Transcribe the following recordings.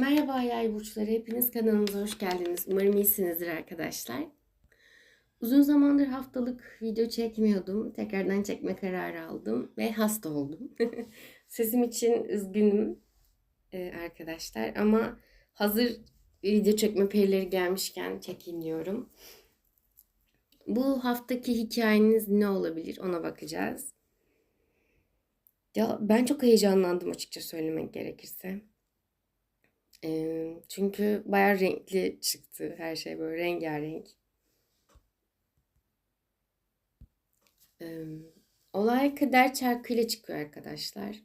Merhaba yay burçları, hepiniz kanalımıza hoş geldiniz. Umarım iyisinizdir arkadaşlar. Uzun zamandır haftalık video çekmiyordum. Tekrardan çekme kararı aldım ve hasta oldum. Sesim için üzgünüm e, arkadaşlar ama hazır video çekme perileri gelmişken çekeyim diyorum. Bu haftaki hikayeniz ne olabilir ona bakacağız. Ya ben çok heyecanlandım açıkça söylemek gerekirse. Eee, çünkü bayağı renkli çıktı her şey böyle rengarenk. Eee, olay kader çarkıyla çıkıyor arkadaşlar.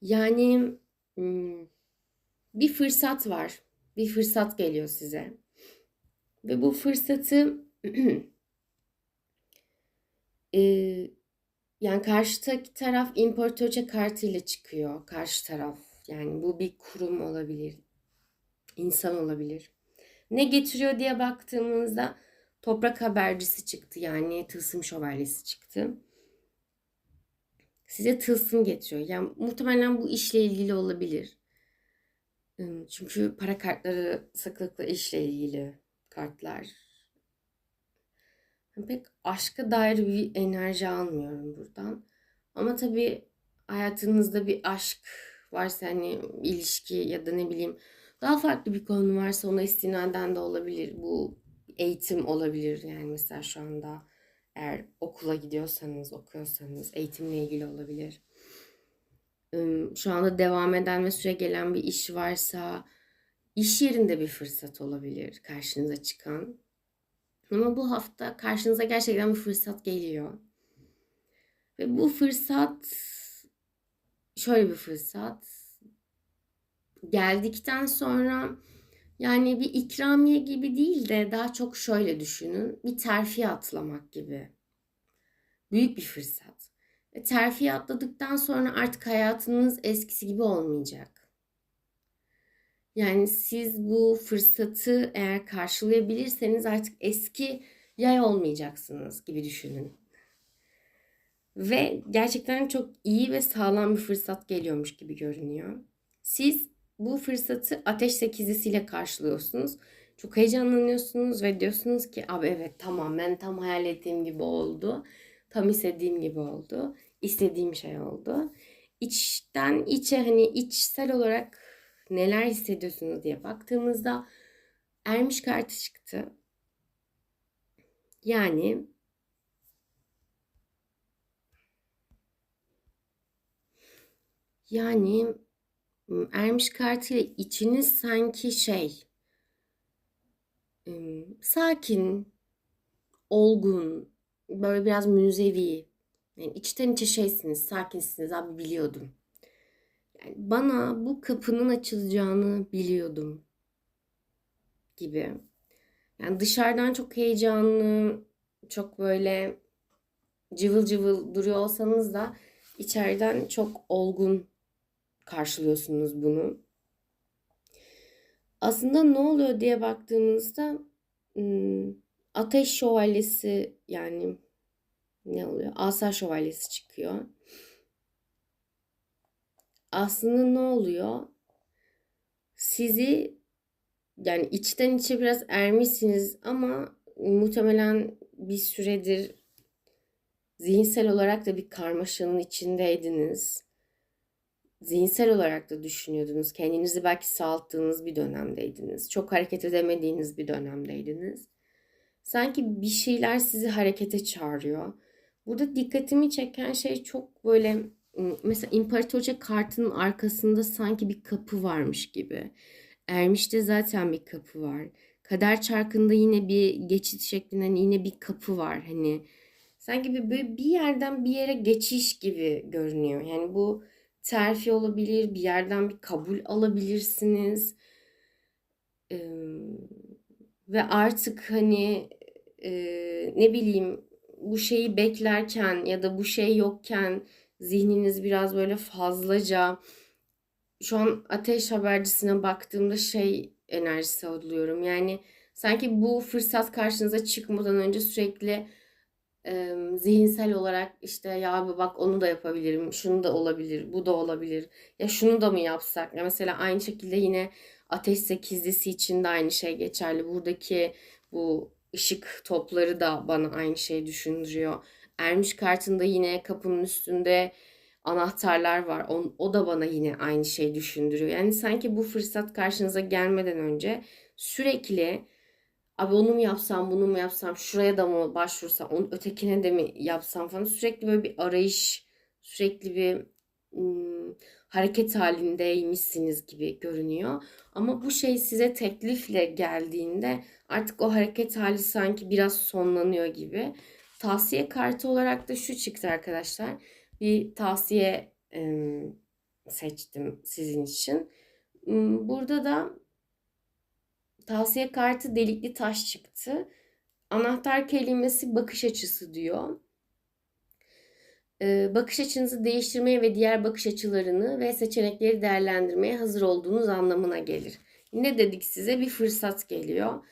Yani bir fırsat var. Bir fırsat geliyor size. Ve bu fırsatı eee, yani karşıdaki taraf imparatorça kartıyla çıkıyor. Karşı taraf. Yani bu bir kurum olabilir, insan olabilir. Ne getiriyor diye baktığımızda toprak habercisi çıktı. Yani tılsım şövalyesi çıktı. Size tılsım getiriyor. Yani muhtemelen bu işle ilgili olabilir. Çünkü para kartları sıklıkla işle ilgili kartlar. Pek aşka dair bir enerji almıyorum buradan. Ama tabii hayatınızda bir aşk varsa hani ilişki ya da ne bileyim daha farklı bir konu varsa ona istinaden de olabilir. Bu eğitim olabilir yani mesela şu anda eğer okula gidiyorsanız, okuyorsanız eğitimle ilgili olabilir. Şu anda devam eden ve süre gelen bir iş varsa iş yerinde bir fırsat olabilir karşınıza çıkan. Ama bu hafta karşınıza gerçekten bir fırsat geliyor. Ve bu fırsat şöyle bir fırsat. Geldikten sonra yani bir ikramiye gibi değil de daha çok şöyle düşünün. Bir terfi atlamak gibi. Büyük bir fırsat. Ve terfi atladıktan sonra artık hayatınız eskisi gibi olmayacak. Yani siz bu fırsatı eğer karşılayabilirseniz artık eski yay olmayacaksınız gibi düşünün. Ve gerçekten çok iyi ve sağlam bir fırsat geliyormuş gibi görünüyor. Siz bu fırsatı ateş sekizlisiyle karşılıyorsunuz. Çok heyecanlanıyorsunuz ve diyorsunuz ki abi evet tamam ben tam hayal ettiğim gibi oldu. Tam istediğim gibi oldu. İstediğim şey oldu. İçten içe hani içsel olarak neler hissediyorsunuz diye baktığımızda ermiş kartı çıktı. Yani Yani ermiş kartıyla içiniz sanki şey sakin, olgun, böyle biraz münzevi. Yani içten içe şeysiniz, sakinsiniz abi biliyordum. Yani bana bu kapının açılacağını biliyordum gibi. Yani dışarıdan çok heyecanlı, çok böyle cıvıl cıvıl duruyor olsanız da içeriden çok olgun karşılıyorsunuz bunu. Aslında ne oluyor diye baktığımızda hmm, ateş şövalyesi yani ne oluyor? Asa şövalyesi çıkıyor. Aslında ne oluyor? Sizi yani içten içe biraz ermişsiniz ama muhtemelen bir süredir zihinsel olarak da bir karmaşanın içindeydiniz zihinsel olarak da düşünüyordunuz. Kendinizi belki sağalttığınız bir dönemdeydiniz. Çok hareket edemediğiniz bir dönemdeydiniz. Sanki bir şeyler sizi harekete çağırıyor. Burada dikkatimi çeken şey çok böyle mesela İmparatorca kartının arkasında sanki bir kapı varmış gibi. Ermiş'te zaten bir kapı var. Kader çarkında yine bir geçit şeklinde yine bir kapı var. Hani sanki bir, bir yerden bir yere geçiş gibi görünüyor. Yani bu terfi olabilir, bir yerden bir kabul alabilirsiniz. Ee, ve artık hani e, ne bileyim bu şeyi beklerken ya da bu şey yokken zihniniz biraz böyle fazlaca şu an ateş habercisine baktığımda şey enerjisi alıyorum. Yani sanki bu fırsat karşınıza çıkmadan önce sürekli zihinsel olarak işte ya bak onu da yapabilirim, şunu da olabilir, bu da olabilir. Ya şunu da mı yapsak? Ya mesela aynı şekilde yine Ateş Sekizlisi için de aynı şey geçerli. Buradaki bu ışık topları da bana aynı şeyi düşündürüyor. Ermiş kartında yine kapının üstünde anahtarlar var. O, o da bana yine aynı şeyi düşündürüyor. Yani sanki bu fırsat karşınıza gelmeden önce sürekli abi onu mu yapsam, bunu mu yapsam, şuraya da mı başvursam, onun ötekine de mi yapsam falan sürekli böyle bir arayış, sürekli bir ım, hareket halindeymişsiniz gibi görünüyor. Ama bu şey size teklifle geldiğinde artık o hareket hali sanki biraz sonlanıyor gibi. Tavsiye kartı olarak da şu çıktı arkadaşlar. Bir tavsiye em, seçtim sizin için. Burada da tavsiye kartı delikli taş çıktı. Anahtar kelimesi bakış açısı diyor. Ee, bakış açınızı değiştirmeye ve diğer bakış açılarını ve seçenekleri değerlendirmeye hazır olduğunuz anlamına gelir. Ne dedik size? Bir fırsat geliyor.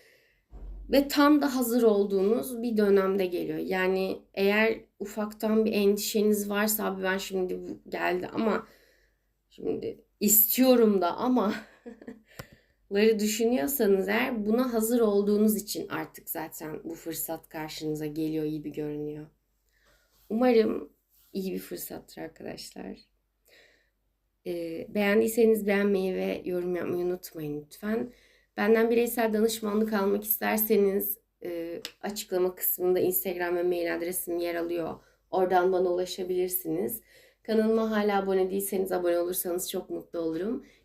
Ve tam da hazır olduğunuz bir dönemde geliyor. Yani eğer ufaktan bir endişeniz varsa abi ben şimdi geldi ama şimdi istiyorum da ama ları düşünüyorsanız eğer buna hazır olduğunuz için artık zaten bu fırsat karşınıza geliyor gibi görünüyor. Umarım iyi bir fırsattır arkadaşlar. Ee, beğendiyseniz beğenmeyi ve yorum yapmayı unutmayın lütfen. Benden bireysel danışmanlık almak isterseniz e, açıklama kısmında Instagram ve mail adresim yer alıyor. Oradan bana ulaşabilirsiniz. Kanalıma hala abone değilseniz abone olursanız çok mutlu olurum.